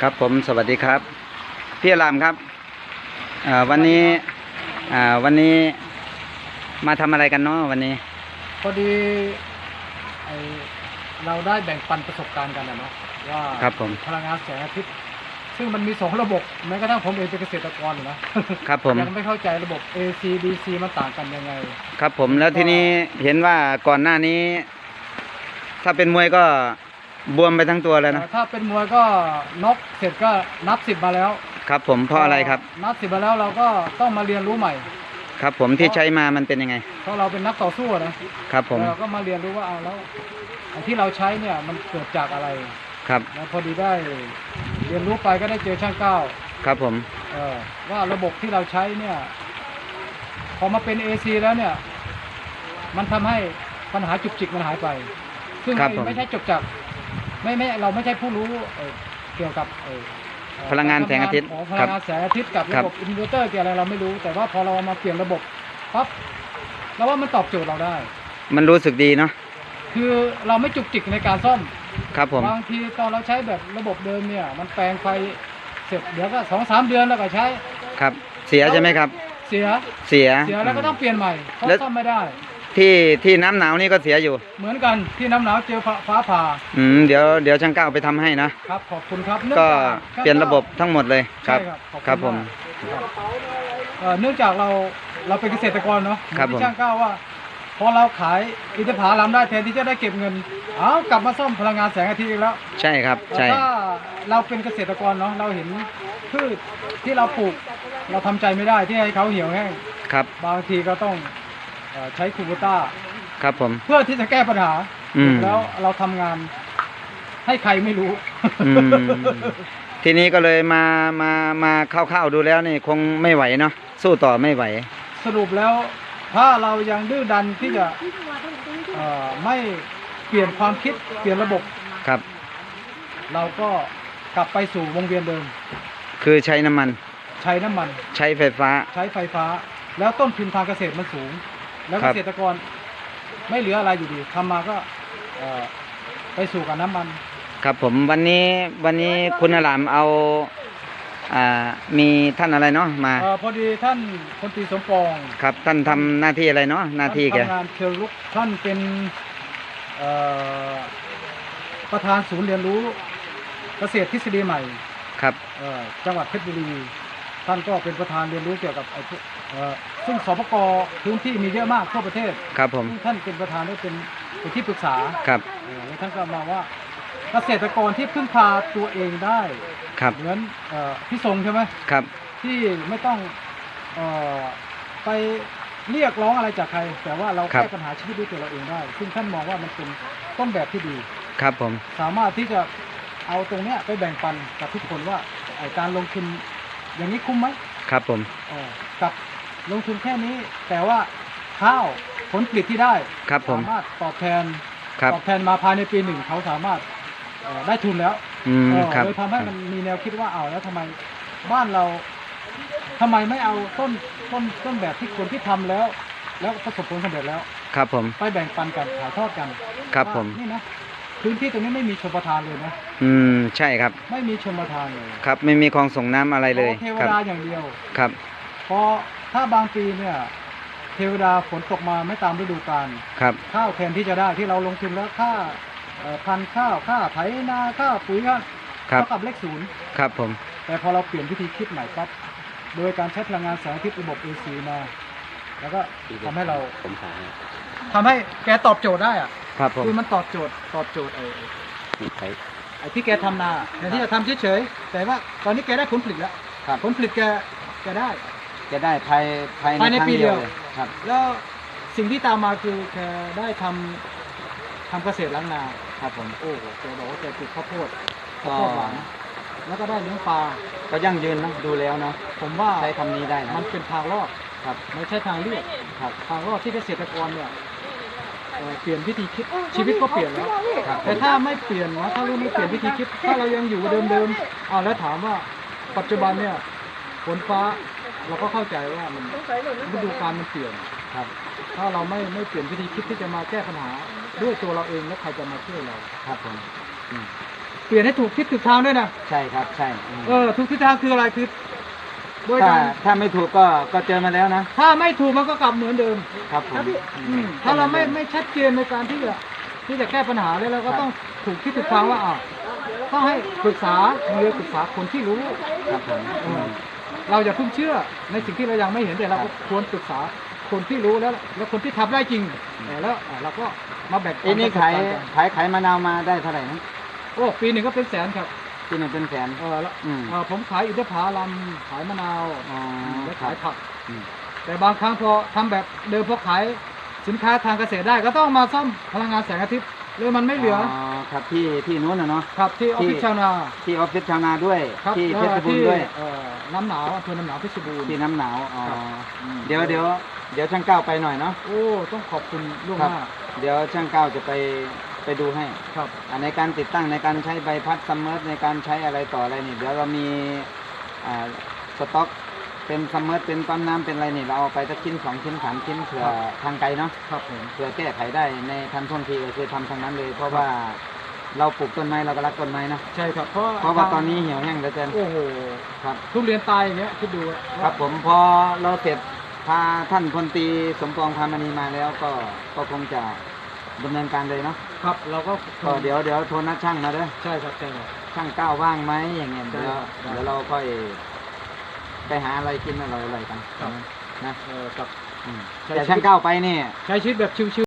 ครับผมสวัสดีครับ พี่อารามครับอ่าวันนี้อ่าวันนี้มาทำอะไรกันเนาะวันนี้ พอดีไอเราได้แบ่งปันประสบการณ์กันนะเนาะว่าครับผมพลังงานแสงอาทิตย์ซึ่งมันมีสองระบบแม้กระทั่งผมเองเป็นเกษตรกรอยู่นะครับผมยังไม่เข้าใจระบบ AC DC มันต่างกันยังไง ครับผมแล้วทีนี้เห็นว่าก่อนหน้านี้ ถ้าเป็นมวยก็ บวมไปทั้งตัวแล้วนะ ถ้าเป็นมวยก็น็อกเสร็จก็นับสิบมาแล้ว ครับผมเพราะอะไรครับ นับสิบมาแล้วเราก็ต้องมาเรียนรู้ใหม่ ครับผมที่ใช้มามันเป็นยังไง เพราะเราเป็นนักต่อสู้อะนะครับผมเราก็มาเรียนรู้ว่าเอาแล้วไอ้ที่เราใช้เนี่ยมันเกิดจากอะไรครับแล้วพอดีได้เรียนรู้ไปก็ได้เจอช่างก้าวครับผมเออว่าระบบที่เราใช้เนี่ย พอมาเป็น AC แล้วเนี่ย มันทำให้ปัญหาจุกจิกมันหายไป ซึ่งครับไม่ผมไม่ใช่จบจาก ไม่ไม่เราไม่ใช่ผู้รู้เอ่อเกี่ยวกับเอ่อเอ่อพลังงานแสงอาทิตย์ของพครัลับงงานแสงอาทิตย์กับครัระบ บบอินเวอร์เตอร์เกี่ยวอะไรเราไม่รู้ แต่ว่าพอเราเอามาเปลี่ยนระบบปั๊บเราว่ามันตอบโจทย์เราได้ มันรู้สึกดีเนาะคือเราไม่จุกจิกในการซ่อม ครับผม บางทีตอนเราใช้แบบระบบเดิมเนี่ย มันแปลงไฟเสร็จเดี๋ยวก็สองสามเดือนแล้วก็ใช้ครับ เสียใช่ไหมครับ เสียเสีย เสียแล้วก็ต้องเปลี่ยนใหม่เพราะแล้ว ซ่อมไม่ได้ ที่ที่น้ำหนาวนี่ก็เสียอยู่ เหมือนกันที่น้ำหนาวเจอฟ้าฟ้าผ่าอืมเดี๋ยวเดี๋ยวช่างก้าวไปทำให้นะ ครับ ขอบคุณครับก็องจากเปลี่ยนระบบทั้งหมดเลยคใช่รับครับขอบณครับผมากครับเอ่อเนื่องจากเราเราเป็นเกษตรกรเนาะครับเหมือนผม ที่ช่างก้าวว่า พอเราขายอินทผลัมได้แทนที่จะได้เก็บเงินเอากลับมาซ่อมพลังงานแสงอาทิตย์อีกแล้ว ใช่ครับ ใช่ ถ้าเราเป็นเกษตรกรเนาะเราเห็นพืชที่เราปลูก เราทำใจไม่ได้ที่ให้เขาเหี่ยวแห้งครับ บางทีก็ต้อง เอ่อใช้คูโบต้า ครับผม เพื่อที่จะแก้ปัญหา อืม แล้วเราทำงานให้ใครไม่รู้ อืม ทีนี้ก็เลยมามามาเข้าๆดูแล้วนี่คงไม่ไหวเนาะสู้ต่อไม่ไหว สรุปแล้วถ้าเรายังดื้อดันที่จะเอ่อไม่เปลี่ยนความคิดเปลี่ยนระบบ ครับ เราก็กลับไปสู่วงเวียนเดิม คือใช้น้ำมัน ใช้น้ำมัน ใช้ไฟฟ้า ใช้ไฟฟ้า แล้วต้นทุนทางเกษตรมันสูง แล้วครัเกบ ษตรกรไม่เหลืออะไรอยู่ดีทำมาก็เอ่อไปสู่กับน้ำมัน ครับผมวันนี้วันนี้คุณอารามเอาอ่ามีท่านอะไรเนาะมา เอ่อพอดีท่านพลตรีสมปองครับท่านทำหน้าที่อะไรเนาะหน้าที่แกท่ทำงานเชิงลุกท่านเป็นเอ่อประธานศูนย์เรียนรู้เกษตรทฤษฎีใหม่ครับ เอ่อจังหวัดเพชรบุรี ท่านก็เป็นประธานเรียนรู้เกี่ยวกับไอ้พวกเอ่อซึ่งสปกพื้นที่มีเยอะมากทั่วประเทศครับผมซึ่งท่านเป็นประธานได้เป็นเป็นที่ปรึกษาครับเอ่อแล้วท่านก็มาว่าเกษตรกรที่พึ่งพาตัวเองได้ครับเหมือนเอ่อพี่ทรงใช่ไหมครับที่ไม่ต้องเอ่อไปเรียกร้องอะไรจากใคร แต่ว่าเราครับแก้ปัญหาชีวิตด้วยตัวเราเองได้ ซึ่งท่านมองว่ามันเป็นต้นแบบที่ดี ครับผม สามารถที่จะเอาตรงเนี้ยไปแบ่งปันกับทุกคนว่าไอ้การลงทุน อย่างนี้คุ้มไหมครับผมเออกับลงทุนแค่นี้ แต่ว่าข้าวผลผลิตที่ได้ครับผมสามารถตอบแทนครับตอบแทนมาภายในปีหนึ่งเขาสามารถเอ่อได้ทุนแล้วอืมเออครับ เลยทำให้มันมีแนวคิดว่าเอาแล้วทำไมบ้านเราทำไมไม่เอาต้นต้นต้นแบบที่คนที่ทำแล้ว แล้วประสบผลสำเร็จแล้ว ครับผม ไปแบ่งปันกันถ่ายทอดกันครับว่าผมนี่นะ พื้นที่ตรงนี้ไม่มีชมประทานเลยนะ อืม ใช่ครับ ไม่มีชมประทานเลยครับ ไม่มีคลองส่งน้ำอะไรเลยขอเทวครับ ดาอย่างเดียว ครับพอถ้าบางปีเนี่ย เทวดาฝนตกมาไม่ตามฤดูกาลครับ ข้าวแทนที่จะได้ที่เราลงทุนแล้วค่าเอ่อพันธุ์ข้าวค่าไถนาค่าปุ๋ยค่าครับ เท่ากับเลขศูนย์ครับผม แต่พอเราเปลี่ยนวิธีคิดใหม่ปั๊บโดยการใช้พลังงานแสงอาทิตย์ระบบ AC มา แล้วก็ทำให้เราผมหาทำให้แกตอบโจทย์ได้อะ ครับผม คือมันตอบโจทย์ตอบโจทย์ไอ้ใช้ไอ้ที่แกทำนาแทนที่จะทำเฉยๆแต่ว่าตอนนี้แกได้ผลผลิตแล้วครับ ผลผลิตแกแกได้ จะได้ภายภายในภายในครั้งปีเดียวลครับ แล้วสิ่งที่ตามมาคือแกได้ทำทำเกษตรล้างนาครับผม โอ้โหแกบอกว่าแกปลูกข้าวโพดก็ข้าวโพดหวานแล้วก็ได้เลี้ยงปลาก็ยั่งยืนเนอะดูแล้วเนาะผมว่าใช้คำนี้ได้นะมันเป็นทางรอดครับ ไม่ใช่ทางเลือก ครับ ทางรอดที่เกษตรกรเนี่ย เอ่อเปลี่ยนวิธีคิดชีวิตก็เปลี่ยนแล้วครับแต่ถ้าไม่เปลี่ยนนะถ้าเราไม่เปลี่ยนวิธีคิด ถ้าเรายังอยู่เดิมๆเอาแล้วถามว่าปัจจุบันเนี่ยฝนฟ้าเราก็เข้าใจว่ามันฤดูกาลมันเปลี่ยนครับ ถ้าเราไม่ไม่เปลี่ยนวิธีคิดที่จะมาแก้ปัญหาด้วยตัวเราเองแล้วใครจะมาช่วยเราครับผมอืมเปลี่ยนให้ถูกทิศถูกทางด้วยนะใช่ครับใช่อืมเออถูกทิศทางคืออะไรคือ โดยถ้าการถ้าไม่ถูกก็ก็เจอมาแล้วนะ ถ้าไม่ถูกมันก็กลับเหมือนเดิม ครับผม อืมถ้าเราไม่ไม่ชัดเจนในการที่จะที่จะแก้ปัญหาเลยเราก็ต้องถูกที่ถูกทางว่าอ่าต้องให้ปรึกษาเรือปรึกษาคนที่รู้ ครับผมเออเราอย่าเพิ่งเชื่อในสิ่งที่เรายังไม่เห็นแต่เราก็ควรปรึกษาคนที่รู้แล้ว แล้วคนที่ทำได้จริงเออแล้วอ่าเราก็มาแบ่งปัเอ้นี่ประสบขายกรณ์กันขายขายมะนาวมาได้เท่าไหร่นะโอ้ปีหนึ่งก็เป็นแสนครับ ที่หนึ่งเป็นแสน เออแล้วอืมเออผมขายอินทผลัมขายมะนาวอ๋อและครัขายบผัก อืม แต่บางครั้งพอทำแบบเดิมพอขายสินค้าทางเกษตรได้ ก็ต้องมาซ่อมพลังงานแสงอาทิตย์เลยมันไม่เหลืออครับที่ที่นู้นนะเนาะ ครับที่ออฟฟิศที่ ชาวนาที่ออฟฟิศชาวนาด้วย ครับที่เพแล้วชรบูรณ์ด้วย เอ่อน้ำหนาวอำเภอน้ำหนาวเพชรบูรณ์ที่น้ำหนาวอ๋อครับอืมเดี๋ยวเดี๋ยวเดี๋ยวช่างก้าวไปหน่อยเนาะ โอ้ต้องขอบคุณล่วงครัหบน้า เดี๋ยวช่างก้าวจะไป ไปดูให้ครับอ่าในการติดตั้งในการใช้ใบพัดซัมเมอร์ในการใช้อะไรต่ออะไรนี่เดี๋ยวเรามีอ่าสต็อกเป็นซัมเมอร์เป็นปั๊มน้ำเป็นอะไรนี่เราเอาไปสักชิ้นสองชิ้นสามชิ้นเผื่อทางไกลเนาะครับผมเพื่อแก้ไขได้ในทันท่วงทีก็คือทำทางนั้นเลย เพราะว่าเราปลูกต้นไม้เราก็รักต้นไม้นะใช่ครับเพราะเพราะว่าตอนนี้เหี่ยวแห้งเหลือเกินโอ้โหครับทุเรียนตายอย่างเงี้ยคิดดูอะครับผมพอเราเสร็จพาท่านพลตรีสมปองพามณีมาแล้วก็ก็คงจะ ดำเนินการเลยเนาะครับเราก็ก็เดี๋ยวเดี๋ยวโทรนัดช่างมาเด้อใช่ครับใช่ครับ ช่างก้าวว่างไหมอย่างเงี้ยใช่เดี๋ยวครับ เดี๋ยวเราค่อยไปหาอะไรกินอร่อยๆกันครับนะเออครับอืมใช่แต่ช่างก้าวไปเนี่ยใช้ชีวิตแบบชิวๆ